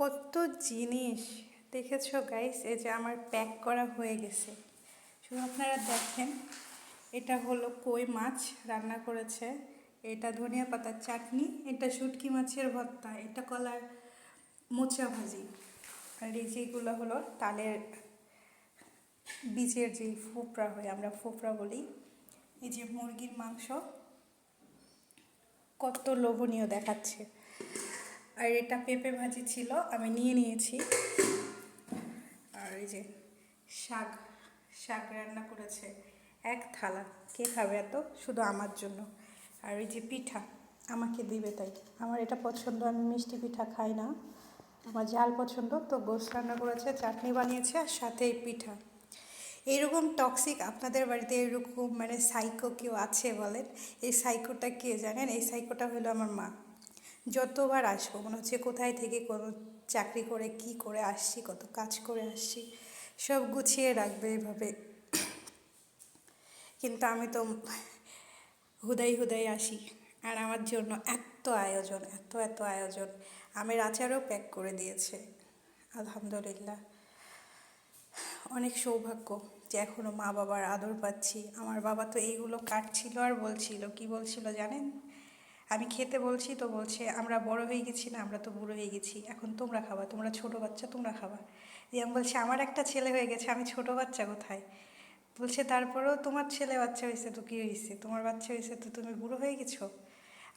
কত জিনিস দেখেছ গাইস এই যে আমার প্যাক করা হয়ে গেছে। শুধু আপনারা দেখেন, এটা হলো কই মাছ রান্না করেছে। এটা ধনিয়া পাতার চাটনি, এটা শুটকি মাছের ভর্তা, এটা কলার মোচা ভাজি। আর এই যেগুলো হলো তালের বীজের যে ফোপড়া হয়, আমরা ফোপড়া বলি। এই যে মুরগির মাংস, কত লোভনীয় দেখাচ্ছে। আর এটা পেঁপে ভাজি ছিল, আমি নিয়ে নিয়েছি। আর এই যে শাক শাক রান্না করেছে এক থালা। কে খাবে এত? শুধু আমার জন্য। আর এই যে পিঠা, আমাকে দিবে তাই। আমার এটা পছন্দ, আমি মিষ্টি পিঠা খাই না। আমার ঝাল পছন্দ, তো গোস রান্না করেছে, চাটনি বানিয়েছে আর সাথে এই পিঠা। এইরকম টক্সিক আপনাদের বাড়িতে এরকম মানে সাইকো কেউ আছে বলেন? এই সাইকোটা কে জানেন? এই সাইকোটা হলো আমার মা। যতবার আসব, মনে হচ্ছে কোথায় থেকে কোনো চাকরি করে, কি করে আসছি, কত কাজ করে আসছি, সব গুছিয়ে রাখবে এভাবে। কিন্তু আমি তো হুদাই হুদাই আসি। আর আমার জন্য এত আয়োজন, এত এত আয়োজন। আমের আচারও প্যাক করে দিয়েছে। আলহামদুলিল্লাহ। অনেক সৌভাগ্য যে এখনও মা বাবার আদর পাচ্ছি। আমার বাবা তো এইগুলো কাটছিল আর বলছিল, কি বলছিল জানেন? আমি খেতে বলছি তো বলছে, আমরা বড় হয়ে গেছি না, আমরা তো বুড়ো হয়ে গেছি, এখন তোমরা খাবা, তোমরা ছোট বাচ্চা, তোমরা খাবা। দিয়ে আমি বলছি, আমার একটা ছেলে হয়ে গেছে, আমি ছোট বাচ্চা কোথায়? বলছে, তারপরেও তোমার ছেলে বাচ্চা হয়েছে তো কী হয়েছে? তোমার বাচ্চা হয়েছে তো তুমি বুড়ো হয়ে গেছো?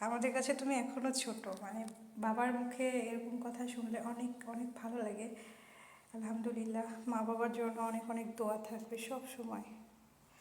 আমাদের কাছে তুমি এখনও ছোট। মানে বাবার মুখে এরকম কথা শুনলে অনেক অনেক ভালো লাগে। আলহামদুলিল্লাহ মা বাবার জন্য অনেক অনেক দোয়া থাকবে সব সময়।